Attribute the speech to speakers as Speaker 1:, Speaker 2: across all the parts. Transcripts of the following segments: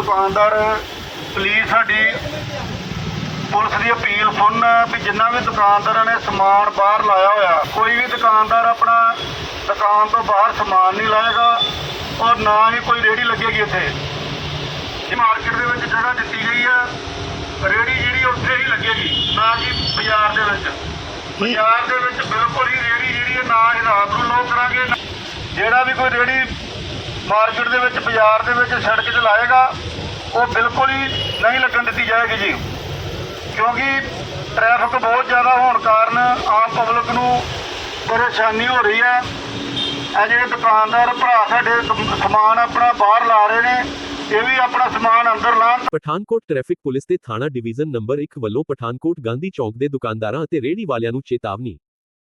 Speaker 1: ਦੁਕਾਨਦਾਰ ਪਲੀਜ਼ ਸਾਡੀ, ਪੁਲਿਸ ਦੀ ਅਪੀਲ ਸੁਣਨ ਵੀ ਜਿੰਨਾ ਵੀ ਦੁਕਾਨਦਾਰਾਂ ਨੇ ਸਮਾਨ ਬਾਹਰ ਲਾਇਆ ਹੋਇਆ, ਕੋਈ ਵੀ ਦੁਕਾਨਦਾਰ ਆਪਣਾ ਦੁਕਾਨ ਤੋਂ ਬਾਹਰ ਸਮਾਨ ਨਹੀਂ ਲਾਏਗਾ ਔਰ ਨਾ ਹੀ ਕੋਈ ਰੇੜੀ ਲੱਗੇਗੀ ਇੱਥੇ ਇਹ ਮਾਰਕੀਟ ਦੇ ਵਿੱਚ ਜਗ੍ਹਾ ਦਿੱਤੀ ਗਈ ਹੈ ਰੇੜੀ ਜਿਹੜੀ ਉੱਥੇ ਹੀ ਲੱਗੇਗੀ, ਨਾ ਕਿ ਬਾਜ਼ਾਰ ਦੇ ਵਿੱਚ। ਬਾਜ਼ਾਰ ਦੇ ਵਿੱਚ ਬਿਲਕੁਲ ਹੀ ਰੇੜੀ ਜਿਹੜੀ ਹੈ ਨਾ ਹੀ ਰਾਤ ਨੂੰ ਲੋਕ ਕਰਾਂਗੇ, ਨਾ- ਜਿਹੜਾ ਵੀ ਕੋਈ ਰੇੜੀ ਮਾਰਕੀਟ ਦੇ ਵਿੱਚ, ਬਾਜ਼ਾਰ ਦੇ ਵਿੱਚ ਸੜਕ 'ਚ ਲਾਏਗਾ ਉਹ ਬਿਲਕੁਲ ਹੀ ਨਹੀਂ ਲੱਗਣ ਦਿੱਤੀ ਜਾਏਗੀ ਜੀ। ਕਿਉਂਕਿ ਟ੍ਰੈਫਿਕ ਬਹੁਤ ਜ਼ਿਆਦਾ ਹੋਣ ਕਾਰਨ ਆਮ ਪਬਲਿਕ ਨੂੰ ਪਰੇਸ਼ਾਨੀ ਹੋ ਰਹੀ ਹੈ। ਇਹ ਜਿਹੜੇ ਦੁਕਾਨਦਾਰ ਭਰਾ ਸਾਡੇ ਸਮਾਨ ਆਪਣਾ ਬਾਹਰ ਲਾ ਰਹੇ ਨੇ। ਇਹ ਵੀ ਆਪਣਾ ਸਮਾਨ ਅੰਦਰ ਲਾਉਣ।
Speaker 2: ਪਠਾਨਕੋਟ ਟ੍ਰੈਫਿਕ ਪੁਲਿਸ ਦੇ ਥਾਣਾ ਡਿਵੀਜ਼ਨ ਨੰਬਰ 1 ਵੱਲੋਂ ਪਠਾਨਕੋਟ ਗਾਂਧੀ ਚੌਕ ਦੇ ਦੁਕਾਨਦਾਰਾਂ ਅਤੇ ਰੇਹੜੀ ਵਾਲਿਆਂ ਨੂੰ ਚੇਤਾਵਨੀ।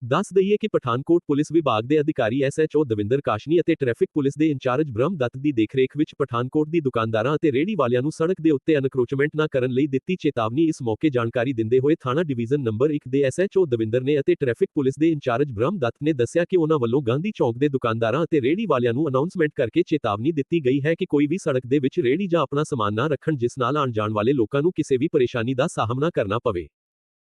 Speaker 2: ਦੱਸ ਦਈਏ ਕਿ ਪਠਾਨਕੋਟ ਪੁਲਿਸ ਵਿਭਾਗ ਦੇ ਅਧਿਕਾਰੀ ਐਸਐਚਓ ਦਵਿੰਦਰ ਕਾਸ਼ਨੀ ਅਤੇ ਟ੍ਰੈਫਿਕ ਪੁਲਿਸ ਦੇ ਇੰਚਾਰਜ ਬ੍ਰਹਮ ਦੱਤ ਦੀ ਦੇਖਰੇਖ ਵਿੱਚ ਪਠਾਨਕੋਟ ਦੀ ਦੁਕਾਨਦਾਰਾਂ ਅਤੇ ਰੇਹੜੀ ਵਾਲਿਆਂ ਨੂੰ ਸੜਕ ਦੇ ਉੱਤੇ ਅਨਕਰੋਚਮੈਂਟ ਨਾ ਕਰਨ ਲਈ ਦਿੱਤੀ ਚੇਤਾਵਨੀ, ਇਸ ਮੌਕੇ ਜਾਣਕਾਰੀ ਦਿੰਦੇ ਹੋਏ ਥਾਣਾ ਡਿਵੀਜ਼ਨ ਨੰਬਰ 1 ਦੇ ਐਸਐਚਓ ਦਵਿੰਦਰ ਨੇ ਅਤੇ ਟ੍ਰੈਫਿਕ ਪੁਲਿਸ ਦੇ ਇੰਚਾਰਜ ਬ੍ਰਹਮ ਦੱਤ ਨੇ ਦੱਸਿਆ ਕਿ ਉਹਨਾਂ ਵੱਲੋਂ ਗਾਂਧੀ ਚੌਕ ਦੇ ਦੁਕਾਨਦਾਰਾਂ ਅਤੇ ਰੇਹੜੀ ਵਾਲਿਆਂ ਨੂੰ ਅਨਾਉਂਸਮੈਂਟ ਕਰਕੇ ਚੇਤਾਵਨੀ ਦਿੱਤੀ ਗਈ ਹੈ ਕਿ ਕੋਈ ਵੀ ਸੜਕ ਦੇ ਵਿੱਚ ਰੇਹੜੀ ਜਾਂ ਆਪਣਾ ਸਮਾਨ ਨਾ ਰੱਖਣ ਜਿਸ ਨਾਲ ਆਉਣ ਜਾਣ ਵਾਲੇ ਲੋਕਾਂ ਨੂੰ ਕਿਸੇ ਵੀ ਪਰੇਸ਼ਾਨੀ ਦਾ ਸਾਹਮਣਾ ਕਰਨਾ ਪਵੇ।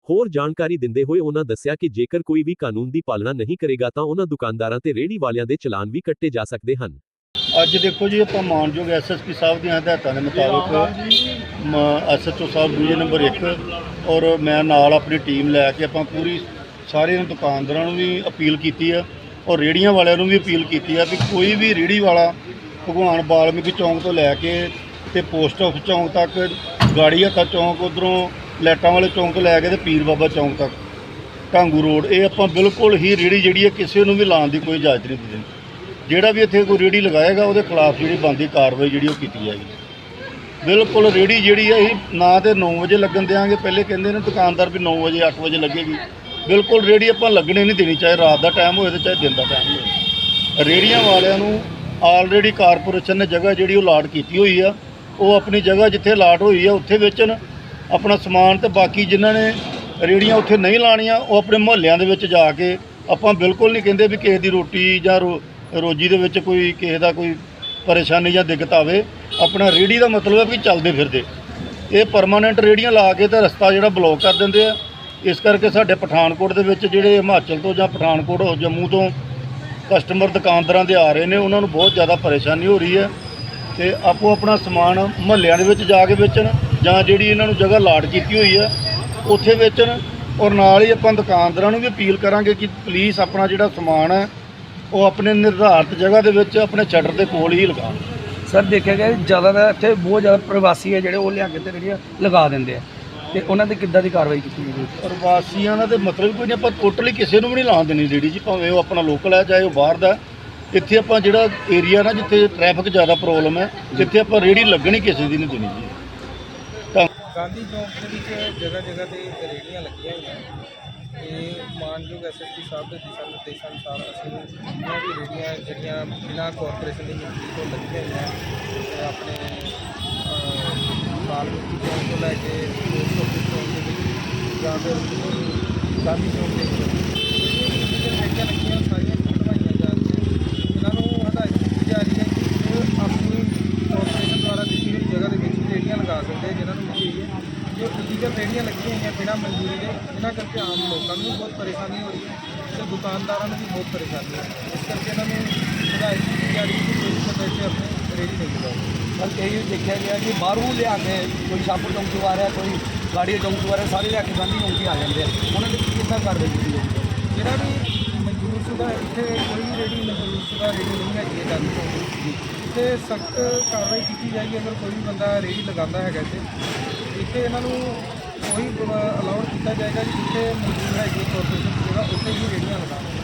Speaker 2: ਹੋਰ ਜਾਣਕਾਰੀ ਦਿੰਦੇ ਹੋਏ ਉਹਨਾਂ ਦੱਸਿਆ ਕਿ ਜੇਕਰ ਕੋਈ ਵੀ ਕਾਨੂੰਨ ਦੀ ਪਾਲਣਾ ਨਹੀਂ ਕਰੇਗਾ ਤਾਂ ਉਹਨਾਂ ਦੁਕਾਨਦਾਰਾਂ ਤੇ ਰੇਹੜੀ ਵਾਲਿਆਂ ਦੇ ਚਲਾਨ ਵੀ ਕੱਟੇ ਜਾ ਸਕਦੇ ਹਨ।
Speaker 3: ਅੱਜ ਦੇਖੋ ਜੀ, ਆਪਾਂ ਮਾਨਯੋਗ ਐਸਐਸਪੀ ਸਾਹਿਬ ਦੀਆਂ ਹਦਾਇਤਾਂ ਦੇ ਮੁਤਾਬਕ ਐਸਐਚਓ ਸਾਹਿਬ ਡਿਵੀਜ਼ਨ ਨੰਬਰ 1 ਔਰ ਮੈਂ ਨਾਲ ਆਪਣੀ ਟੀਮ ਲੈ ਕੇ ਆਪਾਂ ਪੂਰੀ ਸਾਰੇ ਦੁਕਾਨਦਾਰਾਂ ਨੂੰ ਵੀ ਅਪੀਲ ਕੀਤੀ ਆ ਔਰ ਰੇੜੀਆਂ ਵਾਲਿਆਂ ਨੂੰ ਵੀ ਅਪੀਲ ਕੀਤੀ ਆ ਵੀ ਕੋਈ ਵੀ ਰੇੜੀ ਵਾਲਾ ਭਗਵਾਨ ਬਾਲਮੀਕੀ ਚੌਂਕ ਤੋਂ ਲੈ ਕੇ ਤੇ ਪੋਸਟ ਆਫਿਸ ਚੌਂਕ ਤੱਕ ਗਾੜੀ ਹੱਤਾ ਚੌਂਕ ਉਧਰੋਂ ਲੈਟਾਂ ਵਾਲੇ ਚੌਂਕ ਤੋਂ ਲੈ ਕੇ ਤੇ ਪੀਰ ਬਾਬਾ ਚੌਂਕ ਤੱਕ। ਢਾਂਗੂ ਰੋਡ, ਇਹ ਆਪਾਂ ਬਿਲਕੁਲ ਹੀ ਰੇੜੀ ਜਿਹੜੀ ਹੈ ਕਿਸੇ ਨੂੰ ਵੀ ਲਾਉਣ ਦੀ ਕੋਈ ਇਜਾਜ਼ਤ ਨਹੀਂ ਦਿੱਤੀ ਜਿਹੜਾ ਵੀ ਇੱਥੇ ਕੋਈ ਰੇੜੀ ਲਗਾਏਗਾ, ਉਹਦੇ ਖਿਲਾਫ ਜਿਹੜੀ ਬਣਦੀ ਕਾਰਵਾਈ ਜਿਹੜੀ ਉਹ ਕੀਤੀ ਜਾਏਗੀ। ਬਿਲਕੁਲ ਰੇੜੀ ਜਿਹੜੀ ਹੈ ਇਹ ਨਾ ਤੇ 9 ਵਜੇ ਲੱਗਣ ਦਿਆਂਗੇ, ਪਹਿਲੇ ਕਹਿੰਦੇ ਨੇ ਦੁਕਾਨਦਾਰ ਵੀ 9 ਵਜੇ 8 ਵਜੇ ਲੱਗੇਗੀ। ਬਿਲਕੁਲ ਰੇੜੀ ਆਪਾਂ ਲੱਗਣੇ ਨਹੀਂ ਦੇਣੀ, ਚਾਹੇ ਰਾਤ ਦਾ ਟਾਈਮ ਹੋਵੇ ਤੇ ਚਾਹੇ ਦਿਨ ਦਾ ਟਾਈਮ ਹੋਵੇ ਰੇੜੀਆਂ ਵਾਲਿਆਂ ਨੂੰ ਆਲਰੇਡੀ ਕਾਰਪੋਰੇਸ਼ਨ ਨੇ ਜਗ੍ਹਾ ਜਿਹੜੀ ਉਹ ਲਾਟ ਕੀਤੀ ਹੋਈ ਆ। ਉਹ ਆਪਣੀ ਜਗ੍ਹਾ ਜਿੱਥੇ ਲਾਟ ਹੋਈ ਆ, ਉੱਥੇ ਵੇਚਣ। ਆਪਣਾ ਸਮਾਨ ਤੇ ਬਾਕੀ ਜਿਨ੍ਹਾਂ ਨੇ ਰੇੜੀਆਂ ਉੱਥੇ ਨਹੀਂ ਲਾਣੀਆਂ, ਉਹ ਆਪਣੇ ਮੁਹੱਲਿਆਂ ਦੇ ਵਿੱਚ ਜਾ ਕੇ ਆਪਾਂ ਬਿਲਕੁਲ ਨਹੀਂ ਕਹਿੰਦੇ ਵੀ ਕਿਸੇ ਦੀ ਰੋਟੀ ਜਾਂ ਰੋ- ਰੋਜੀ ਦੇ ਵਿੱਚ ਕੋਈ ਕਿਸੇ ਦਾ ਕੋਈ ਪਰੇਸ਼ਾਨੀ ਜਾਂ ਦਿੱਕਤ ਆਵੇ। ਆਪਣਾ ਰੇੜੀ ਦਾ ਮਤਲਬ ਹੈ ਵੀ ਚੱਲਦੇ ਫਿਰਦੇ। ਇਹ ਪਰਮਾਨੈਂਟ ਰੇੜੀਆਂ ਲਾ ਕੇ ਤਾਂ ਰਸਤਾ ਜਿਹੜਾ ਬਲੌਕ ਕਰ ਦਿੰਦੇ ਆ। ਇਸ ਕਰਕੇ ਸਾਡੇ ਪਠਾਨਕੋਟ ਦੇ ਵਿੱਚ ਜਿਹੜੇ ਹਿਮਾਚਲ ਤੋਂ ਜਾਂ ਪਠਾਨਕੋਟ ਜੰਮੂ ਤੋਂ ਕਸਟਮਰ ਦੁਕਾਨਦਾਰਾਂ ਦੇ ਆ ਰਹੇ ਨੇ, ਉਹਨਾਂ ਨੂੰ ਬਹੁਤ ਜ਼ਿਆਦਾ ਪਰੇਸ਼ਾਨੀ ਹੋ ਰਹੀ ਹੈ। ਤੇ ਆਪੋ ਆਪਣਾ ਸਮਾਨ ਮਹੱਲਿਆਂ ਦੇ ਵਿੱਚ ਜਾ ਕੇ ਵੇਚਣ ਜਾਂ ਜਿਹੜੀ ਇਹਨਾਂ ਨੂੰ ਜਗ੍ਹਾ ਲਾਟ ਕੀਤੀ ਹੋਈ ਹੈ ਉੱਥੇ ਵੇਚਣ ਔਰ ਨਾਲ ਹੀ ਆਪਾਂ ਦੁਕਾਨਦਾਰਾਂ ਨੂੰ ਵੀ ਅਪੀਲ ਕਰਾਂਗੇ ਕਿ ਪਲੀਜ਼ ਆਪਣਾ ਜਿਹੜਾ ਸਮਾਨ ਹੈ ਉਹ ਆਪਣੇ ਨਿਰਧਾਰਤ ਜਗ੍ਹਾ ਦੇ ਵਿੱਚ ਆਪਣੇ ਸ਼ਟਰ ਦੇ ਕੋਲ ਹੀ ਲਗਾਉਣ
Speaker 4: ਸਰ ਦੇਖਿਆ ਗਿਆ ਜ਼ਿਆਦਾ ਇੱਥੇ ਬਹੁਤ ਜ਼ਿਆਦਾ ਪ੍ਰਵਾਸੀ ਹੈ ਜਿਹੜੇ ਉਹ ਲਿਆ ਕੇ ਤੇ ਜਿਹੜੀਆਂ ਲਗਾ ਦਿੰਦੇ ਆ। ਤੇ ਉਹਨਾਂ ਤੇ ਕਿੱਦਾਂ ਦੀ ਕਾਰਵਾਈ ਕੀਤੀ ਗਈ
Speaker 3: ਪ੍ਰਵਾਸੀਆਂ ਦਾ ਤੇ ਮਤਲਬ ਕੋਈ ਨਹੀਂ ਆਪਾਂ ਟੋਟਲੀ ਕਿਸੇ ਨੂੰ ਵੀ ਨਹੀਂ ਲਾਉਣ ਦੇਣੀ ਰੇੜੀ ਜੀ ਭਾਵੇਂ ਉਹ ਆਪਣਾ ਲੋਕਲ ਹੈ ਚਾਹੇ ਉਹ ਬਾਹਰ ਦਾ। ਇੱਥੇ ਆਪਾਂ ਜਿਹੜਾ ਏਰੀਆ ਨਾ ਜਿੱਥੇ ਟ੍ਰੈਫਿਕ ਜ਼ਿਆਦਾ ਪ੍ਰੋਬਲਮ ਹੈ ਜਿੱਥੇ ਆਪਾਂ ਰੇੜੀ ਲੱਗਣੀ ਕਿਸੇ ਦੀ ਨਹੀਂ ਦੇਣੀ ਜੀ।
Speaker 5: ਗਾਂਧੀ ਚੌਂਕ ਦੇ ਵਿੱਚ ਜਗ੍ਹਾ ਜਗ੍ਹਾ ਤੇ ਰੇਹੜੀਆਂ ਲੱਗੀਆਂ ਹੋਈਆਂ ਤੇ ਮਾਨਯੋਗ ਐਸਐਸਪੀ ਸਾਹਿਬ ਦੇ ਦਿਸ਼ਾ ਨਿਰਦੇਸ਼ਾਂ ਅਨੁਸਾਰ ਅਸੀਂ ਜਿੰਨੀਆਂ ਵੀ ਰੇਹੜੀਆਂ ਜਿਹੜੀਆਂ ਬਿਨਾਂ ਕਾਰਪੋਰੇਸ਼ਨ ਦੀ ਮਨਜ਼ੂਰੀ ਤੋਂ ਲੱਗੀਆਂ ਹੋਈਆਂ ਆਪਣੇ ਬਾਲਮੀਕੀ ਚੌਂਕ ਤੋਂ ਲੈ ਕੇ ਚੌਂਕ ਦੇ ਵਿੱਚ ਜਾਂ ਫਿਰ ਗਾਂਧੀ ਚੌਂਕ ਦੇ ਵਿੱਚ ਜਿਹੜੀਆਂ ਰੇਹੜੀਆਂ ਲੱਗੀਆਂ ਸਾਰੀਆਂ ਖੁਲਵਾਈਆਂ ਜਾ ਰਹੀਆਂ ਇਹਨਾਂ ਨੂੰ ਹਦਾਇਤ ਕੀਤੀ ਜਾ ਰਹੀ ਹੈ ਕਿ ਉਹ ਆਪਣੀ ਕਾਰਪੋਰੇਸ਼ਨ ਦੁਆਰਾ ਦਿੱਤੀ ਹੋਈ ਜਗ੍ਹਾ ਦੇ ਵਿੱਚ ਹੀ ਰੇਹੜੀਆਂ ਲਗਾ ਸਕਦੇ ਆ ਜਿਨ੍ਹਾਂ ਨੂੰ ਮਿਲੀ ਹੋਈ ਹੈ ਜੋ ਇਲੀਗਲ ਰੇਹੜੀਆਂ ਲੱਗੀਆਂ ਹੋਈਆਂ ਬਿਨਾਂ ਮਨਜ਼ੂਰੀ ਦੇ ਇਹਨਾਂ ਕਰਕੇ ਆਮ ਲੋਕਾਂ ਨੂੰ ਵੀ ਬਹੁਤ ਪਰੇਸ਼ਾਨੀ ਹੋ ਰਹੀ ਹੈ ਤੇ ਦੁਕਾਨਦਾਰਾਂ ਨੂੰ ਵੀ ਬਹੁਤ ਪਰੇਸ਼ਾਨੀ ਹੋ ਰਹੀ ਹੈ। ਇਸ ਕਰਕੇ ਇਹਨਾਂ ਨੂੰ ਹਦਾਇਤ ਕੀਤੀ ਜਾ ਰਹੀ ਹੈ ਕਿ ਕੋਈ ਆਪਣੇ ਰੇਹੜੀ ਨਹੀਂ ਲਗਾਓ
Speaker 4: ਸਰ ਇਹ ਦੇਖਿਆ ਗਿਆ ਕਿ ਬਾਹਰੋਂ ਲਿਆ ਕੇ ਕੋਈ ਸ਼ਾਹਪੁਰ ਚੌਂਕ ਤੋਂ ਆ ਰਿਹਾ ਕੋਈ ਗਾੜੀ ਚੌਂਕ ਤੋਂ ਆ ਰਿਹਾ ਸਾਰੇ ਲਿਆ ਕੇ ਗਾਂਧੀ ਚੌਂਕ ਆ ਜਾਂਦੇ ਆ। ਉਹਨਾਂ ਦੇ ਕਿੱਦਾਂ ਕੀਤੀ ਜਾਊਗੀ
Speaker 5: ਜਿਹੜਾ ਵੀ ਮਨਜ਼ੂਰ ਸ਼ੁਦਾ ਇੱਥੇ ਕੋਈ ਵੀ ਰੇਹੜੀ ਨਹੀਂ ਹੈਗੀ ਹੈ ਗਾਂਧੀ ਤੇ। ਸਖਤ ਕਾਰਵਾਈ ਕੀਤੀ ਜਾਏਗੀ ਅਗਰ ਕੋਈ ਵੀ ਬੰਦਾ ਰੇਹੜੀ ਲਗਾਉਂਦਾ ਹੈਗਾ ਇੱਥੇ ਇੱਥੇ ਇਹਨਾਂ ਨੂੰ ਉਹੀ ਅਲਾਉਡ ਕੀਤਾ ਜਾਏਗਾ ਕਿ ਜਿੱਥੇ ਮੌਜੂਦ ਹੈਗੀ ਕਾਰਪੋਰੇਸ਼ਨ ਜਿਹੜਾ ਉੱਥੇ ਹੀ ਰੇਹੜੀਆਂ ਲਗਾਉਣ।